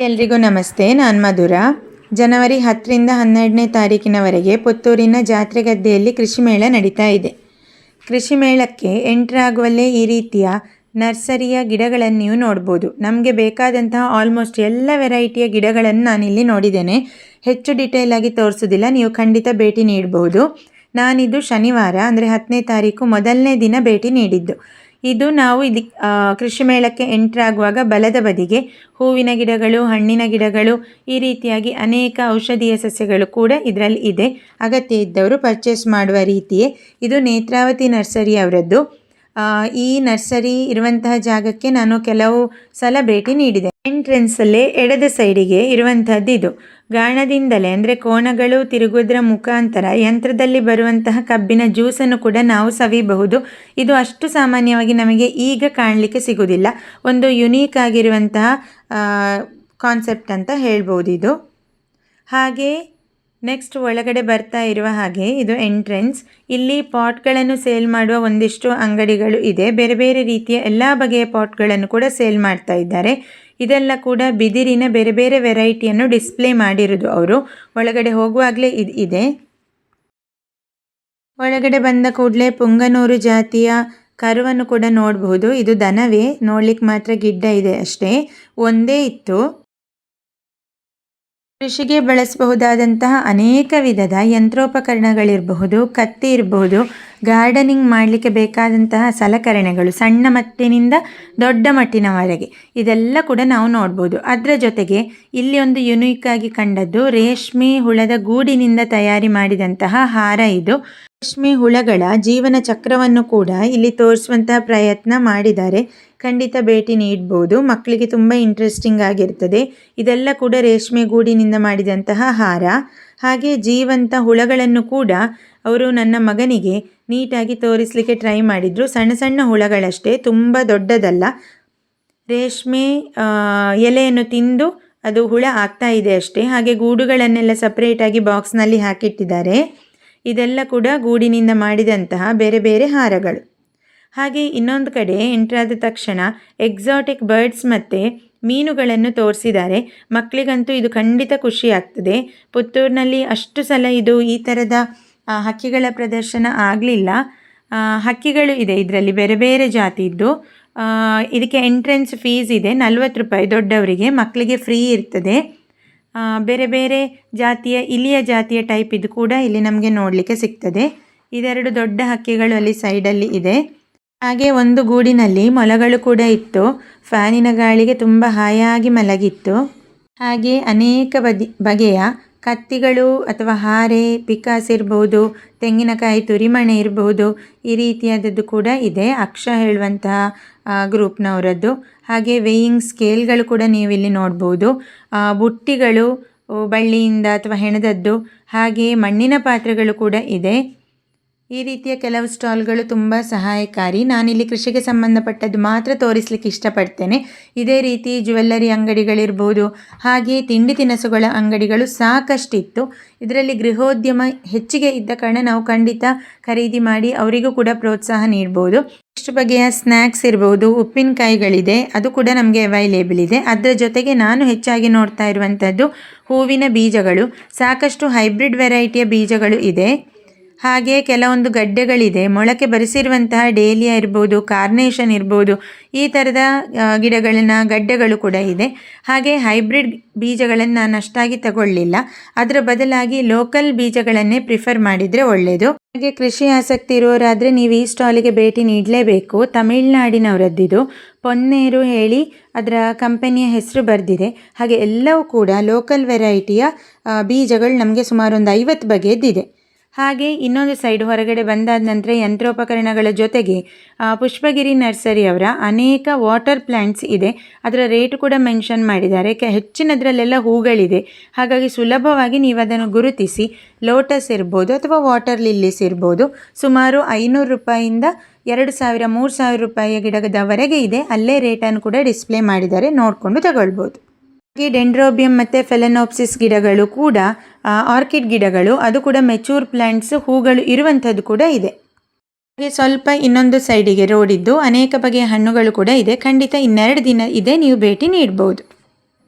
ಎಲ್ರಿಗೂ ನಮಸ್ತೆ, ನಾನು ಮಧುರ. ಜನವರಿ ಹತ್ತರಿಂದ ಹನ್ನೆರಡನೇ ತಾರೀಕಿನವರೆಗೆ ಪುತ್ತೂರಿನ ಜಾತ್ರೆ ಗದ್ದೆಯಲ್ಲಿ ಕೃಷಿ ಮೇಳ ನಡೀತಾ ಇದೆ. ಕೃಷಿ ಮೇಳಕ್ಕೆ ಎಂಟ್ರಾಗುವಲ್ಲೇ ಈ ರೀತಿಯ ನರ್ಸರಿಯ ಗಿಡಗಳನ್ನು ನೀವು ನೋಡ್ಬೋದು. ನಮಗೆ ಬೇಕಾದಂತಹ ಆಲ್ಮೋಸ್ಟ್ ಎಲ್ಲ ವೆರೈಟಿಯ ಗಿಡಗಳನ್ನು ನಾನಿಲ್ಲಿ ನೋಡಿದ್ದೇನೆ. ಹೆಚ್ಚು ಡೀಟೇಲ್ ಆಗಿ ತೋರಿಸೋದಿಲ್ಲ, ನೀವು ಖಂಡಿತ ಭೇಟಿ ನೀಡಬಹುದು ನಾನಿದು ಶನಿವಾರ, ಅಂದರೆ ಹತ್ತನೇ ತಾರೀಕು ಮೊದಲನೇ ದಿನ ಭೇಟಿ ನೀಡಿದ್ದು. ಇದು ನಾವು ಇಲ್ಲಿ ಕೃಷಿ ಮೇಳಕ್ಕೆ ಎಂಟ್ರ್ ಆಗುವಾಗ ಬಲದ ಬದಿಗೆ ಹೂವಿನ ಗಿಡಗಳು, ಹಣ್ಣಿನ ಗಿಡಗಳು, ಈ ರೀತಿಯಾಗಿ ಅನೇಕ ಔಷಧೀಯ ಸಸ್ಯಗಳು ಕೂಡ ಇದರಲ್ಲಿ ಇದೆ. ಅಗತ್ಯ ಇದ್ದವರು ಪರ್ಚೇಸ್ ಮಾಡುವ ರೀತಿಯೇ. ಇದು ನೇತ್ರಾವತಿ ನರ್ಸರಿ ಅವರದ್ದು. ಈ ನರ್ಸರಿ ಇರುವಂತಹ ಜಾಗಕ್ಕೆ ನಾನು ಕೆಲವು ಸಲ ಭೇಟಿ ನೀಡಿದೆ. ಎಂಟ್ರೆನ್ಸಲ್ಲೇ ಎಡದ ಸೈಡಿಗೆ ಇರುವಂತಹದ್ದು ಇದು. ಗಾಣದಿಂದಲೇ, ಅಂದರೆ ಕೋಣಗಳು ತಿರುಗುವುದರ ಮುಖಾಂತರ ಯಂತ್ರದಲ್ಲಿ ಬರುವಂತಹ ಕಬ್ಬಿನ ಜ್ಯೂಸನ್ನು ಕೂಡ ನಾವು ಸವಿಬಹುದು ಇದು ಅಷ್ಟು ಸಾಮಾನ್ಯವಾಗಿ ನಮಗೆ ಈಗ ಕಾಣಲಿಕ್ಕೆ ಸಿಗುವುದಿಲ್ಲ. ಒಂದು ಯುನೀಕ್ ಆಗಿರುವಂತಹ ಕಾನ್ಸೆಪ್ಟ್ ಅಂತ ಹೇಳ್ಬೋದು ಇದು. ಹಾಗೆ ನೆಕ್ಸ್ಟ್ ಒಳಗಡೆ ಬರ್ತಾ ಇರುವ ಹಾಗೆ ಇದು ಎಂಟ್ರೆನ್ಸ್ ಇಲ್ಲಿ ಪಾಟ್ಗಳನ್ನು ಸೇಲ್ ಮಾಡುವ ಒಂದಿಷ್ಟು ಅಂಗಡಿಗಳು ಇದೆ. ಬೇರೆ ಬೇರೆ ರೀತಿಯ ಎಲ್ಲ ಬಗೆಯ ಪಾಟ್ಗಳನ್ನು ಕೂಡ ಸೇಲ್ ಮಾಡ್ತಾ ಇದ್ದಾರೆ. ಇದೆಲ್ಲ ಕೂಡ ಬಿದಿರಿನ ಬೇರೆ ಬೇರೆ ವೆರೈಟಿಯನ್ನು ಡಿಸ್ಪ್ಲೇ ಮಾಡಿರೋದು ಅವರು. ಒಳಗಡೆ ಹೋಗುವಾಗಲೇ ಇದು ಇದೆ. ಒಳಗಡೆ ಬಂದ ಕೂಡಲೇ ಪುಂಗನೂರು ಜಾತಿಯ ಕರುವನ್ನು ಕೂಡ ನೋಡಬಹುದು. ಇದು ದನವೇ. ನೋಡ್ಲಿಕ್ಕೆ ಮಾತ್ರ ಗಿಡ್ಡ ಇದೆ ಅಷ್ಟೇ. ಒಂದೇ ಇತ್ತು. ಕೃಷಿಗೆ ಬಳಸಬಹುದಾದಂತಹ ಅನೇಕ ವಿಧದ ಯಂತ್ರೋಪಕರಣಗಳಿರಬಹುದು ಕತ್ತಿ ಇರಬಹುದು ಗಾರ್ಡನಿಂಗ್ ಮಾಡಲಿಕ್ಕೆ ಬೇಕಾದಂತಹ ಸಲಕರಣೆಗಳು ಸಣ್ಣ ಮಟ್ಟಿನಿಂದ ದೊಡ್ಡ ಮಟ್ಟಿನವರೆಗೆ. ಇದೆಲ್ಲ ಕೂಡ ನಾವು ನೋಡ್ಬೋದು. ಅದರ ಜೊತೆಗೆ ಇಲ್ಲಿ ಒಂದು ಯುನೀಕ್ ಆಗಿ ಕಂಡದ್ದು ರೇಷ್ಮೆ ಹುಳದ ಗೂಡಿನಿಂದ ತಯಾರಿ ಮಾಡಿದಂತಹ ಹಾರ ಇದು. ರೇಷ್ಮೆ ಹುಳಗಳ ಜೀವನ ಚಕ್ರವನ್ನು ಕೂಡ ಇಲ್ಲಿ ತೋರಿಸುವಂತಹ ಪ್ರಯತ್ನ ಮಾಡಿದ್ದಾರೆ. ಖಂಡಿತ ಭೇಟಿ ನೀಡ್ಬೋದು. ಮಕ್ಕಳಿಗೆ ತುಂಬ ಇಂಟ್ರೆಸ್ಟಿಂಗ್ ಆಗಿರ್ತದೆ. ಇದೆಲ್ಲ ಕೂಡ ರೇಷ್ಮೆ ಗೂಡಿನಿಂದ ಮಾಡಿದಂತಹ ಹಾರ. ಹಾಗೆ ಜೀವಂತ ಹುಳಗಳನ್ನು ಕೂಡ ಅವರು ನನ್ನ ಮಗನಿಗೆ ನೀಟಾಗಿ ತೋರಿಸಲಿಕ್ಕೆ ಟ್ರೈ ಮಾಡಿದರು. ಸಣ್ಣ ಸಣ್ಣ ಹುಳಗಳಷ್ಟೇ, ತುಂಬ ದೊಡ್ಡದಲ್ಲ. ರೇಷ್ಮೆ ಎಲೆಯನ್ನು ತಿಂದು ಅದು ಹುಳ ಆಗ್ತಾ ಇದೆ ಅಷ್ಟೇ. ಹಾಗೆ ಗೂಡುಗಳನ್ನೆಲ್ಲ ಸಪ್ರೇಟಾಗಿ ಬಾಕ್ಸ್ನಲ್ಲಿ ಹಾಕಿಟ್ಟಿದ್ದಾರೆ. ಇದೆಲ್ಲ ಕೂಡ ಗೂಡಿನಿಂದ ಮಾಡಿದಂತಹ ಬೇರೆ ಬೇರೆ ಹಾರಗಳು. ಹಾಗೆ ಇನ್ನೊಂದು ಕಡೆ ಎಂಟ್ರಾದ ತಕ್ಷಣ ಎಕ್ಸಾಟಿಕ್ ಬರ್ಡ್ಸ್ ಮತ್ತು ಮೀನುಗಳನ್ನು ತೋರಿಸಿದ್ದಾರೆ. ಮಕ್ಕಳಿಗಂತೂ ಇದು ಖಂಡಿತ ಖುಷಿ ಆಗ್ತದೆ ಪುತ್ತೂರಿನಲ್ಲಿ ಅಷ್ಟು ಸಲ ಇದು ಈ ಥರದ ಹಕ್ಕಿಗಳ ಪ್ರದರ್ಶನ ಆಗಲಿಲ್ಲ. ಹಕ್ಕಿಗಳು ಇದೆ ಇದರಲ್ಲಿ ಬೇರೆ ಬೇರೆ ಜಾತಿದ್ದು ಆ, ಇದಕ್ಕೆ ಎಂಟ್ರೆನ್ಸ್ ಫೀಸ್ ಇದೆ ನಲ್ವತ್ತು ರೂಪಾಯಿ ದೊಡ್ಡವರಿಗೆ ಮಕ್ಕಳಿಗೆ ಫ್ರೀ ಇರ್ತದೆ. ಬೇರೆ ಬೇರೆ ಜಾತಿಯ ಇಲಿಯ ಜಾತಿಯ ಟೈಪ್ ಇದು ಕೂಡ ಇಲ್ಲಿ ನಮಗೆ ನೋಡಲಿಕ್ಕೆ ಸಿಗ್ತದೆ. ಇದೆರಡು ದೊಡ್ಡ ಹಕ್ಕಿಗಳು ಅಲ್ಲಿ ಸೈಡಲ್ಲಿ ಇದೆ. ಹಾಗೆ ಒಂದು ಗೂಡಿನಲ್ಲಿ ಮೊಲಗಳು ಕೂಡ ಇತ್ತು. ಫ್ಯಾನಿನ ಗಾಳಿಗೆ ತುಂಬ ಹಾಯಾಗಿ ಮಲಗಿತ್ತು. ಹಾಗೆ ಅನೇಕ ಬದಿ, ಬಗೆಯ ಕತ್ತಿಗಳು ಅಥವಾ ಹಾರೆ, ಪಿಕಾಸ್ ಇರಬಹುದು ತೆಂಗಿನಕಾಯಿ, ತುರಿಮಣೆ ಇರಬಹುದು ಈ ರೀತಿಯಾದದ್ದು ಕೂಡ ಇದೆ. ಅಕ್ಷ ಹೇಳುವಂತಹ ಗ್ರೂಪ್ನವರದ್ದು. ಹಾಗೆ ವೇಯಿಂಗ್ ಸ್ಕೇಲ್ಗಳು ಕೂಡ ನೀವಿಲ್ಲಿ ನೋಡ್ಬೋದು. ಬುಟ್ಟಿಗಳು ಬಳ್ಳಿಯಿಂದ ಅಥವಾ ಹೆಣದದ್ದು, ಹಾಗೆ ಮಣ್ಣಿನ ಪಾತ್ರೆಗಳು ಕೂಡ ಇದೆ. ಈ ರೀತಿಯ ಕೆಲವು ಸ್ಟಾಲ್ಗಳು ತುಂಬ ಸಹಾಯಕಾರಿ. ನಾನಿಲ್ಲಿ ಕೃಷಿಗೆ ಸಂಬಂಧಪಟ್ಟದ್ದು ಮಾತ್ರ ತೋರಿಸ್ಲಿಕ್ಕೆ ಇಷ್ಟಪಡ್ತೇನೆ. ಇದೇ ರೀತಿ ಜ್ಯುವೆಲ್ಲರಿ ಅಂಗಡಿಗಳಿರ್ಬೋದು, ಹಾಗೆ ತಿಂಡಿ ತಿನಿಸುಗಳ ಅಂಗಡಿಗಳು ಸಾಕಷ್ಟಿತ್ತು. ಇದರಲ್ಲಿ ಗೃಹೋದ್ಯಮ ಹೆಚ್ಚಿಗೆ ಇದ್ದ ಕಾರಣ ನಾವು ಖಂಡಿತ ಖರೀದಿ ಮಾಡಿ ಅವರಿಗೂ ಕೂಡ ಪ್ರೋತ್ಸಾಹ ನೀಡ್ಬೋದು. ಇಷ್ಟು ಬಗೆಯ ಸ್ನ್ಯಾಕ್ಸ್ ಇರ್ಬೋದು, ಉಪ್ಪಿನಕಾಯಿಗಳಿದೆ, ಅದು ಕೂಡ ನಮಗೆ ಅವೈಲೇಬಲ್ ಇದೆ. ಅದರ ಜೊತೆಗೆ ನಾನು ಹೆಚ್ಚಾಗಿ ನೋಡ್ತಾ ಇರುವಂಥದ್ದು ಹೂವಿನ ಬೀಜಗಳು. ಸಾಕಷ್ಟು ಹೈಬ್ರಿಡ್ ವೆರೈಟಿಯ ಬೀಜಗಳು ಇದೆ. ಹಾಗೆ ಕೆಲವೊಂದು ಗಡ್ಡೆಗಳಿದೆ. ಮೊಳಕೆ ಬರೆಸಿರುವಂತಹ ಡೇಲಿಯಾ ಇರ್ಬೋದು, ಕಾರ್ನೇಷನ್ ಇರ್ಬೋದು, ಈ ಥರದ ಗಿಡಗಳನ್ನ, ಗಡ್ಡೆಗಳು ಕೂಡ ಇದೆ. ಹಾಗೆ ಹೈಬ್ರಿಡ್ ಬೀಜಗಳನ್ನು ನಾನು ಅಷ್ಟಾಗಿ ತಗೊಳ್ಳಿಲ್ಲ. ಅದರ ಬದಲಾಗಿ ಲೋಕಲ್ ಬೀಜಗಳನ್ನೇ ಪ್ರಿಫರ್ ಮಾಡಿದರೆ ಒಳ್ಳೆಯದು ಹಾಗೆ ಕೃಷಿ ಆಸಕ್ತಿ ಇರೋರಾದರೆ ನೀವು ಈ ಸ್ಟಾಲಿಗೆ ಭೇಟಿ ನೀಡಲೇಬೇಕು. ತಮಿಳ್ನಾಡಿನವರದ್ದಿದು. ಪೊನ್ನೇರು ಹೇಳಿ ಅದರ ಕಂಪನಿಯ ಹೆಸರು ಬರೆದಿದೆ. ಹಾಗೆ ಎಲ್ಲವೂ ಕೂಡ ಲೋಕಲ್ ವೆರೈಟಿಯ ಬೀಜಗಳು ನಮಗೆ ಸುಮಾರು ಒಂದು ಐವತ್ತು ಬಗೆಯದ್ದಿದೆ ಹಾಗೆ ಇನ್ನೊಂದು ಸೈಡ್ ಹೊರಗಡೆ ಬಂದಾದ ನಂತರ ಯಂತ್ರೋಪಕರಣಗಳ ಜೊತೆಗೆ ಪುಷ್ಪಗಿರಿ ನರ್ಸರಿ ಅವರ ಅನೇಕ ವಾಟರ್ ಪ್ಲ್ಯಾಂಟ್ಸ್ ಇದೆ. ಅದರ ರೇಟ್ ಕೂಡ ಮೆನ್ಷನ್ ಮಾಡಿದ್ದಾರೆ. ಕೆ, ಹೆಚ್ಚಿನದರಲ್ಲೆಲ್ಲ ಹೂಗಳಿದೆ. ಹಾಗಾಗಿ ಸುಲಭವಾಗಿ ನೀವು ಅದನ್ನು ಗುರುತಿಸಿ, ಲೋಟಸ್ ಇರ್ಬೋದು ಅಥವಾ ವಾಟರ್ ಲಿಲ್ಲಿಸ್ ಇರ್ಬೋದು, ಸುಮಾರು ಐನೂರು ರೂಪಾಯಿಯಿಂದ ಎರಡು ಸಾವಿರ, ಮೂರು ಸಾವಿರ ರೂಪಾಯಿಯ ಗಿಡದವರೆಗೆ ಇದೆ. ಅಲ್ಲೇ ರೇಟನ್ನು ಕೂಡ ಡಿಸ್ಪ್ಲೇ ಮಾಡಿದ್ದಾರೆ. ನೋಡಿಕೊಂಡು ತಗೊಳ್ಬೋದು. ಹಾಗೆ ಡೆಂಡ್ರೋಬಿಯಂ ಮತ್ತು ಫೆಲೆನೋಪ್ಸಿಸ್ ಗಿಡಗಳು ಕೂಡ ಆರ್ಕಿಡ್ ಗಿಡಗಳು, ಅದು ಕೂಡ ಮೆಚೂರ್ ಪ್ಲ್ಯಾಂಟ್ಸ್ ಹೂಗಳು ಇರುವಂಥದ್ದು ಕೂಡ ಇದೆ. ಹಾಗೆ ಸ್ವಲ್ಪ ಇನ್ನೊಂದು ಸೈಡಿಗೆ ರೋಡಿದ್ದು ಅನೇಕ ಬಗೆಯ ಹಣ್ಣುಗಳು ಕೂಡ ಇದೆ. ಖಂಡಿತ ಇನ್ನೆರಡು ದಿನ ಇದೆ, ನೀವು ಭೇಟಿ ನೀಡ್ಬೋದು.